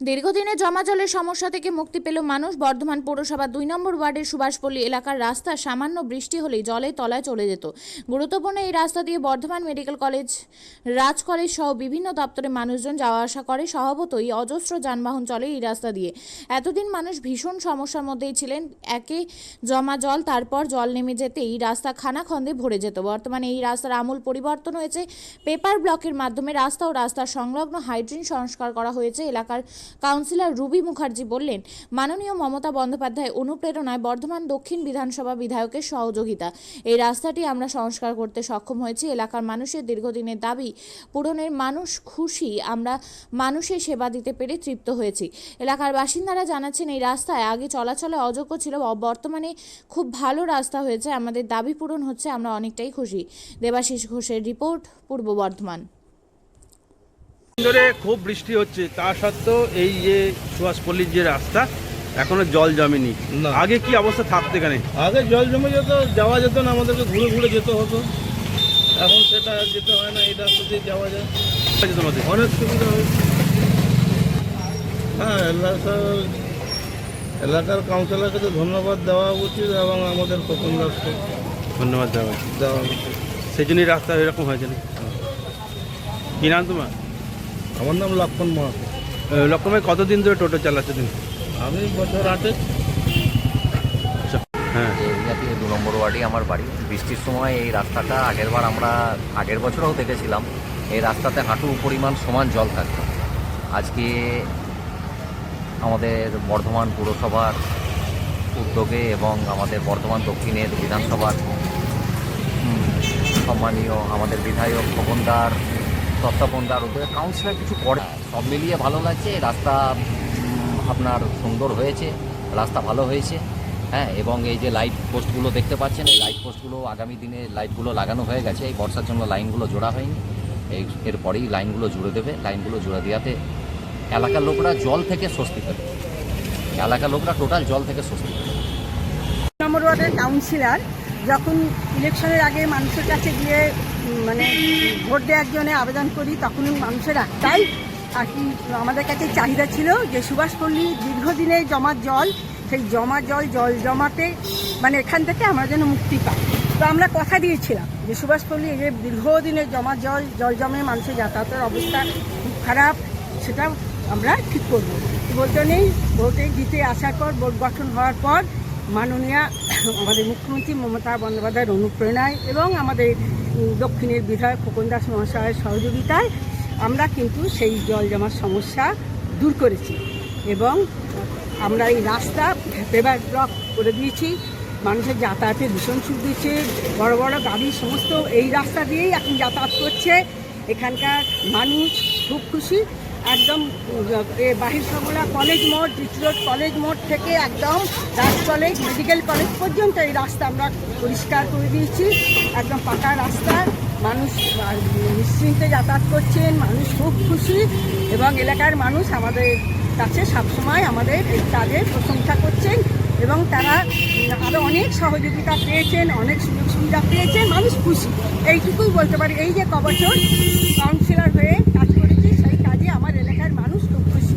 দীর্ঘদিনের জমা জলের সমস্যা থেকে মুক্তি পেল মানুষ। বর্ধমান পৌরসভা দুই নম্বর ওয়ার্ডের সুভাষপল্লী এলাকার রাস্তা সামান্য বৃষ্টি হলেই জলের তলায় চলে যেত। গুরুত্বপূর্ণ এই রাস্তা দিয়ে Bardhaman medical college Raj college সহ বিভিন্ন দপ্তরে মানুষজন যাওয়া আসা করে। স্বভাবতই অজস্র যানবাহন চলে এই রাস্তা দিয়ে। এতদিন মানুষ ভীষণ সমস্যার মধ্যেই ছিলেন। একে জমা জল, তারপর জল নেমে যেতেই রাস্তা খানাখন্দে ভরে যেত। বর্তমানে এই রাস্তার আমূল পরিবর্তন হয়েছে। পেপার ব্লকের মাধ্যমে রাস্তা ও রাস্তার সংলগ্ন হাইড্রিন সংস্কার করা হয়েছে। এলাকার কাউন্সিলর রুবি মুখার্জি বললেন, মাননীয় মমতা বন্দ্যোপাধ্যায় অনুপ্রেরণায় বর্ধমান দক্ষিণ বিধানসভা বিধায়কের সহযোগিতা। এই রাস্তাটি আমরা সংস্কার করতে সক্ষম হয়েছি। এলাকার মানুষের দীর্ঘদিনের দাবি পূরণের মানুষ খুশি, আমরা মানুষের সেবা দিতে পেরে তৃপ্ত হয়েছি। এলাকার বাসিন্দারা জানাচ্ছেন, এই রাস্তায় আগে চলাচলে অযোগ্য ছিল বর্তমানে খুব ভালো রাস্তা হয়েছে, আমাদের দাবি পূরণ হচ্ছে, আমরা অনেকটাই খুশি। দেবাশিস ঘোষের রিপোর্ট, পূর্ব বর্ধমান। ধরে খুব বৃষ্টি হচ্ছে তা সত্ত্বেও এই যে সুভাষপল্লির যে রাস্তা এখনও জল জমেনি। আগে কি অবস্থা থাকতো এখানে? আগে জল জমে যেত যাওয়া যেত না আমাদেরকে ঘুরে ঘুরে যেতে হতো। এখন সেটা যেতে হয় না এই রাস্তা দিয়ে যাওয়া যায়। তোমাদের? অনেক সুবিধা হয়েছে। হ্যাঁ এলাকার এলাকার কাউন্সিলরকে তো ধন্যবাদ দেওয়া উচিত এবং আমাদের খোকন দাসকে ধন্যবাদ দেওয়া হয়েছে। দেওয়া উচিত। সেই জন্যই রাস্তা এরকম হয়েছে কি নাম তোমার? আমার নাম লক্ষণ মাহাতো। লক্ষ্মী কতদিন ধরে টোটো চালাচ্ছে তুমি? আমি বছর আটে। হ্যাঁ। দু নম্বর ওয়ার্ডে আমার বাড়ি। বৃষ্টির সময় এই রাস্তাটা আগেরবার আমরা আগের বছরও দেখেছিলাম। এই রাস্তাতে হাঁটু পরিমাণ সমান জল থাকতো। আজকে আমাদের বর্ধমান পুরসভার উদ্যোগে এবং আমাদের বর্ধমান দক্ষিণের বিধানসভার সম্মানীয় আমাদের বিধায়ক খবনদার তত্ত্বাবনদার উদ্যোগে কাউন্সিলার কিছু করে সব মিলিয়ে ভালো লাগছে, রাস্তা আপনার সুন্দর হয়েছে, রাস্তা ভালো হয়েছে হ্যাঁ এবং এই যে লাইট পোস্টগুলো দেখতে পাচ্ছেন, এই লাইট পোস্টগুলো আগামী দিনে লাইটগুলো লাগানো হয়ে গেছে, এই বর্ষার জন্য লাইনগুলো জোড়া হয়নি এরপরেই লাইনগুলো জুড়ে দেবে লাইনগুলো জুড়ে দেওয়াতে এলাকার লোকরা জল থেকে স্বস্তি পাবে এলাকার লোকরা টোটাল জল থেকে স্বস্তি পাবে নম্বর ওয়ার্ডের কাউন্সিলর যখন ইলেকশনের আগে মানুষের কাছে গিয়ে মানে ভোট দেওয়ার জন্য আবেদন করি তখন মানুষের একটাই আর কি আমাদের কাছে চাহিদা ছিল যে সুভাষপল্লী দীর্ঘদিনের জমা জল, সেই জমা জল জল জমাতে মানে এখান থেকে আমরা যেন মুক্তি পাই। তো আমরা কথা দিয়েছিলাম যে সুভাষপল্লী এই যে দীর্ঘদিনের জমা জল জল জমে মানুষের যাতায়াতের অবস্থা খুব খারাপ, সেটা আমরা ঠিক করব। বলতে নেই ভোটে জিতে আসার পর, ভোট গঠন হওয়ার পর মাননীয়া আমাদের মুখ্যমন্ত্রী মমতা বন্দ্যোপাধ্যায়ের অনুপ্রেরণায় এবং আমাদের দক্ষিণের বিধায়ক খোকন দাস মহাশয়ের সহযোগিতায় আমরা কিন্তু সেই জল জমার সমস্যা দূর করেছি এবং আমরা এই রাস্তা পেবার ব্লক করে দিয়েছি। মানুষের যাতায়াতে ভীষণ সুখ দিচ্ছে বড় বড় গাড়ি, সমস্ত এই রাস্তা দিয়েই এখন যাতায়াত করছে। এখানকার মানুষ খুব খুশি। একদম, এ, বাহির সবলা কলেজ মোড় জিটি রোড কলেজ মোড় থেকে একদম রাজ কলেজ মেডিকেল কলেজ পর্যন্ত এই রাস্তা আমরা পরিষ্কার করে দিয়েছি। একদম পাকা রাস্তা। মানুষ নিশ্চিন্তে যাতায়াত করছেন, মানুষ খুব খুশি এবং এলাকার মানুষ আমাদের কাছে সবসময় আমাদের কাজের প্রশংসা করছেন এবং তারা আরও অনেক সহযোগিতা পেয়েছেন, অনেক সুযোগ সুবিধা পেয়েছেন, মানুষ খুশি। এইটুকুই বলতে পারি। এই যে কবছর কাউন্সিলর হয়ে কাজ করেছি সেই কাজে আমার এলাকার মানুষ খুব খুশি